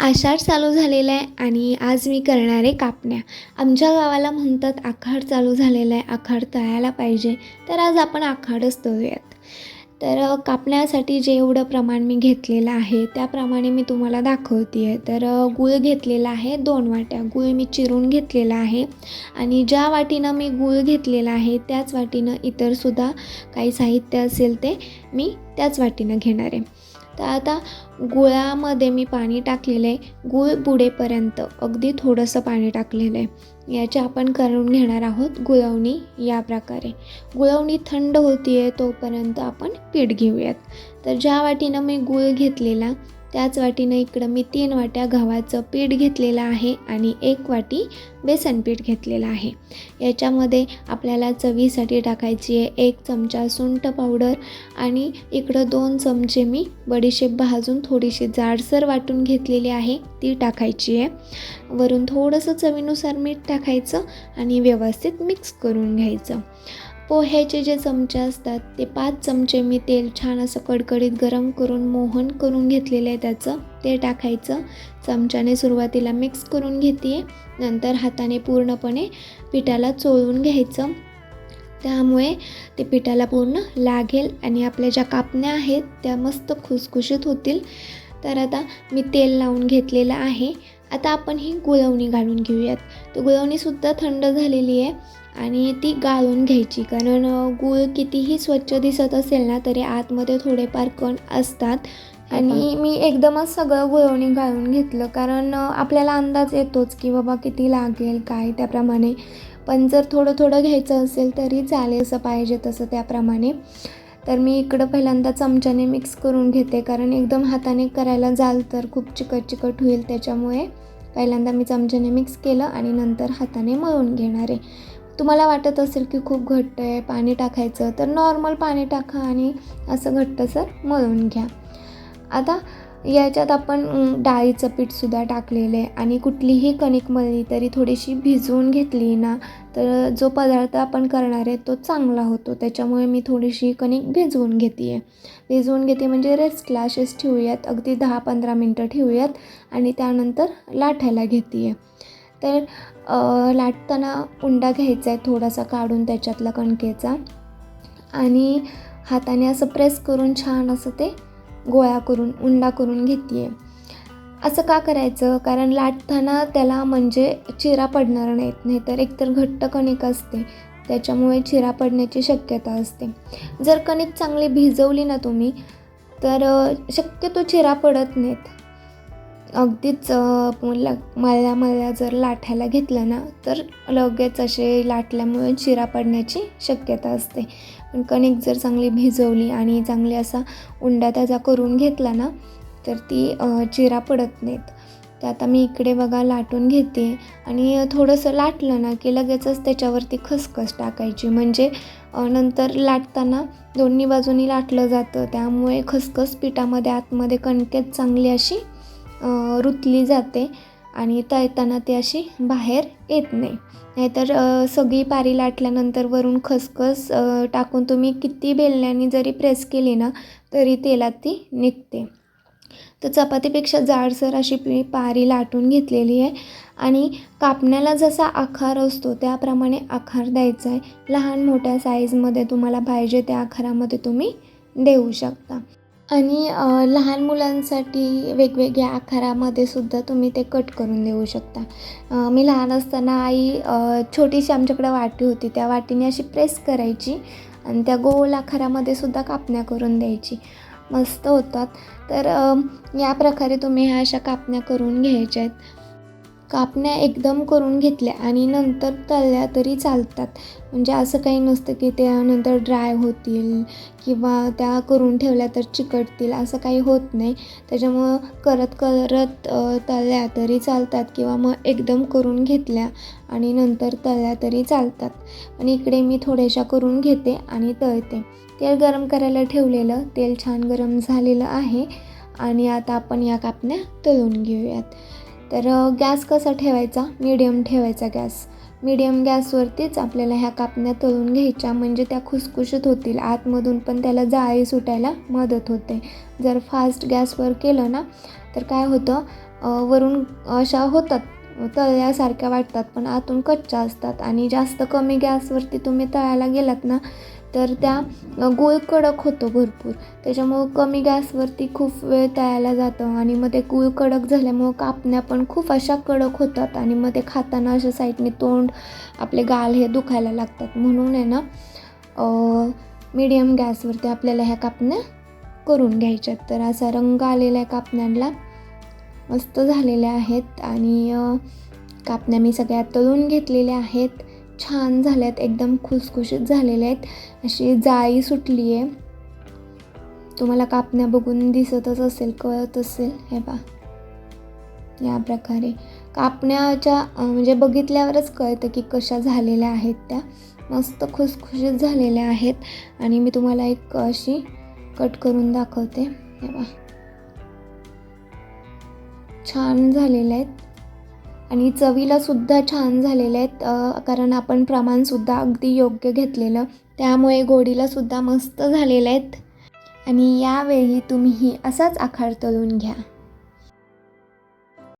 आषाढ चालू झालेला आहे आणि आज मी करणार आहे कापण्या. आमच्या गावाला म्हणतात आखाड चालू झालेला आहे आखाड तळायला पाहिजे. तर आज आपण आखाडच तळूयात. तर कापण्यासाठी जे एवढं प्रमाण मी घेतलेलं आहे त्याप्रमाणे मी तुम्हाला दाखवते आहे तर गुळ गूळ घेतलेला आहे दोन वाट्या. गूळ मी चिरून घेतलेला आहे आणि ज्या वाटीनं मी गूळ घेतलेला आहे त्याच वाटीनं इतरसुद्धा काही साहित्य असेल ते मी त्याच वाटीनं घेणार आहे. तर आता गुळामध्ये मी पाणी टाकलेलं आहे. गूळ बुडेपर्यंत. अगदी थोडंसं पाणी टाकलेलं आहे. याची आपण करून घेणार आहोत गुळवणी या प्रकारे. गुळवणी थंड होती आहे तोपर्यंत आपण पीठ घेऊयात. तर ज्या वाटीनं मी गूळ घेतलेला त्याच वाटीनं इकडं मी तीन वाट्या गव्हाचं पीठ घेतलेलं आहे आणि एक वाटी बेसन पीठ घेतलेलं आहे. याच्यामध्ये आपल्याला चवीसाठी टाकायची आहे एक चमचा सुंठ पावडर आणि इकडं दोन चमचे मी बडीशेप भाजून थोडीशी जाडसर वाटून घेतलेली आहे ती टाकायची आहे. वरून थोडंसं चवीनुसार मीठ टाकायचं आणि व्यवस्थित मिक्स करून घ्यायचं. पोह्याचे जे चमचे असतात ते पाच चमचे मी तेल छान असं कडकडीत गरम करून मोहन करून घेतलेलं आहे त्याचं. ते टाकायचं. चमच्याने सुरुवातीला मिक्स करून घेते नंतर हाताने पूर्णपणे पिठाला चोळून घ्यायचं. त्यामुळे ते पिठाला पूर्ण लागेल आणि आपल्या ज्या कापण्या आहेत त्या मस्त खुसखुशीत होतील. तर आता मी तेल लावून घेतलेलं आहे. आता आपण ही गुळवणी घालून घेऊयात. तर गुळवणीसुद्धा थंड झालेली आहे आणि ती गाळून घ्यायची. कारण गूळ कितीही स्वच्छ दिसत असेल ना तरी आतमध्ये थोडेफार कण असतात. आणि मी एकदमच सगळं गुळवणी घालून घेतलं. कारण आपल्याला अंदाज येतोच की बाबा किती लागेल काय त्याप्रमाणे. पण जर थोडं थोडं घ्यायचं असेल तरी चालेल असं पाहिजे तसं त्याप्रमाणे. तर मी इकडं पहिल्यांदा चमच्याने मिक्स करून घेते कारण एकदम हाताने करायला जाल तर खूप चिकट चिकट होईल त्याच्यामुळे. पहिल्यांदा मी चमच्याने मिक्स केलं आणि नंतर हाताने मळून घेणार आहे. तुम्हाला वाटत असेल की खूप घट्ट आहे पाणी टाकायचं तर नॉर्मल पाणी टाका आणि असं घट्टसर मळून घ्या. आता याच्यात आपण डाळीचं पीठसुद्धा टाकलेलं आहे. आणि कुठलीही कणिक मळली तरी थोडीशी भिजवून घेतली ना तर जो पदार्थ आपण करणार आहे तो चांगला होतो. त्याच्यामुळे मी थोडीशी कणिक भिजवून घेते आहे भिजवून घेते म्हणजे रेस्टला असेच ठेवूयात. अगदी दहा पंधरा मिनटं ठेवूयात आणि त्यानंतर लाटायला घेते आहे तर लाटताना उंडा घ्यायचा आहे थोडासा काढून त्याच्यातला कणकेचा. आणि हाताने असं प्रेस करून छान असं ते गोळा करून उंडा करून घेते आहे असं का करायचं? कारण लाटताना त्याला म्हणजे चिरा पडणार नाहीत नाहीतर एकतर घट्ट कणिक असते. त्याच्यामुळे चिरा पडण्याची शक्यता असते. जर कणिक चांगली भिजवली ना तुम्ही तर शक्यतो चिरा पडत नाहीत. अगदीच मला ल मळल्या जर लाटायला घेतलं ना तर लगेच असे लाटल्यामुळे चिरा पडण्याची शक्यता असते. पण कणिक जर चांगली भिजवली आणि चांगली असा उंडा त्याचा करून घेतला ना तर ती चिरा पडत नाहीत. तर आता मी इकडे बघा लाटून घेते. आणि थोडंसं लाटलं ना की लगेचच त्याच्यावरती खसखस टाकायची. म्हणजे नंतर लाटताना दोन्ही बाजूनी लाटलं जातं. त्यामुळे खसखस पिठामध्ये आतमध्ये कणकेत चांगली अशी रुतली जाते आणि तळताना ती अशी बाहेर येत नाही. नाहीतर सगळी पारी लाटल्यानंतर वरून खसखस टाकून तुम्ही किती बेलण्याने जरी प्रेस केली ना तरी तेलात ती निघते. तर चपातीपेक्षा जाडसर अशी पारी लाटून घेतलेली आहे आणि कापण्याला जसा आकार असतो त्याप्रमाणे आकार द्यायचा आहे. लहान मोठ्या साईजमध्ये तुम्हाला पाहिजे त्या आकारामध्ये तुम्ही देऊ शकता. आणि लहान मुलांसाठी वेगवेगळ्या आकारामध्ये सुद्धा तुम्ही ते कट करून देऊ शकता. मी लहान असताना आई छोटीशी आमच्याकडे वाटी होती. त्या वाटीने अशी प्रेस करायची आणि त्या गोल आकारामध्ये सुद्धा कापण्या करून द्यायची. मस्त होतात. तर या प्रकारे तुम्ही ह्या अशा कापण्या करून घ्यायच्या आहेत. कापण्या एकदम करून घेतल्या आणि नंतर तळल्या तरी चालतात. म्हणजे असं काही नसतं की त्यानंतर ड्राय होतील किंवा त्या करून ठेवल्या तर चिकटतील असं काही होत नाही. त्याच्यामुळं करत करत तळल्या तरी चालतात किंवा मग एकदम करून घेतल्या आणि नंतर तळल्या तरी चालतात. आणि इकडे मी थोड्याशा करून घेते आणि तळते. तेल गरम करायला ठेवलेलं तेल छान गरम झालेलं आहे आणि आता आपण या कापण्या तळून घेऊयात. तर गॅस कसा ठेवायचा? मीडियम ठेवायचा गॅस. मीडियम गॅसवरतीच आपल्याला ह्या कापण्या तळून घ्यायच्या. म्हणजे त्या खुसखुशीत होतील. आतमधून पण त्याला जाळी सुटायला मदत होते. जर फास्ट गॅसवर केलं ना तर काय होतं? वरून अशा होतात. तळल्यासारख्या वाटतात. पण आतून कच्च्या असतात. आणि जास्त कमी गॅसवरती तुम्ही तळायला गेलात ना तर त्या गोळ कडक होतो भरपूर. त्याच्यामुळं कमी गॅसवरती खूप वेळ तळायला जातं आणि मग ते गूळ कडक झाल्यामुळं कापण्या पण खूप अशा कडक होतात आणि मग ते खाताना अशा साईडने तोंड आपले गाल हे दुखायला लागतात. म्हणून आहे ना मीडियम गॅसवरती आपल्याला ह्या कापण्या करून घ्यायच्यात. तर असा रंग आलेला आहे कापण्यांना मस्त झालेल्या आहेत आणि कापण्या मी सगळ्या तळून घेतलेल्या आहेत. छान झाल्यात एकदम खुसखुशीत झालेल्या आहेत. अशी जाळी सुटली आहे तुम्हाला कापण्या बघून दिसतच असेल कळत असेल. हे बा या प्रकारे. कापण्याच्या म्हणजे बघितल्यावरच कळतं की कशा झालेल्या आहेत त्या. मस्त खुसखुशीत झालेल्या आहेत. आणि मी तुम्हाला एक अशी कट करून दाखवते. हे बा छान झालेल्या आहेत. आणि चवीला सुद्धा छान झालेले आहेत कारण आपण प्रमाणसुद्धा अगदी योग्य घेतलेलं. त्यामुळे गोडीला सुद्धा मस्त झालेले आहेत. आणि यावेळी तुम्हीही असाच आखाड तळून घ्या.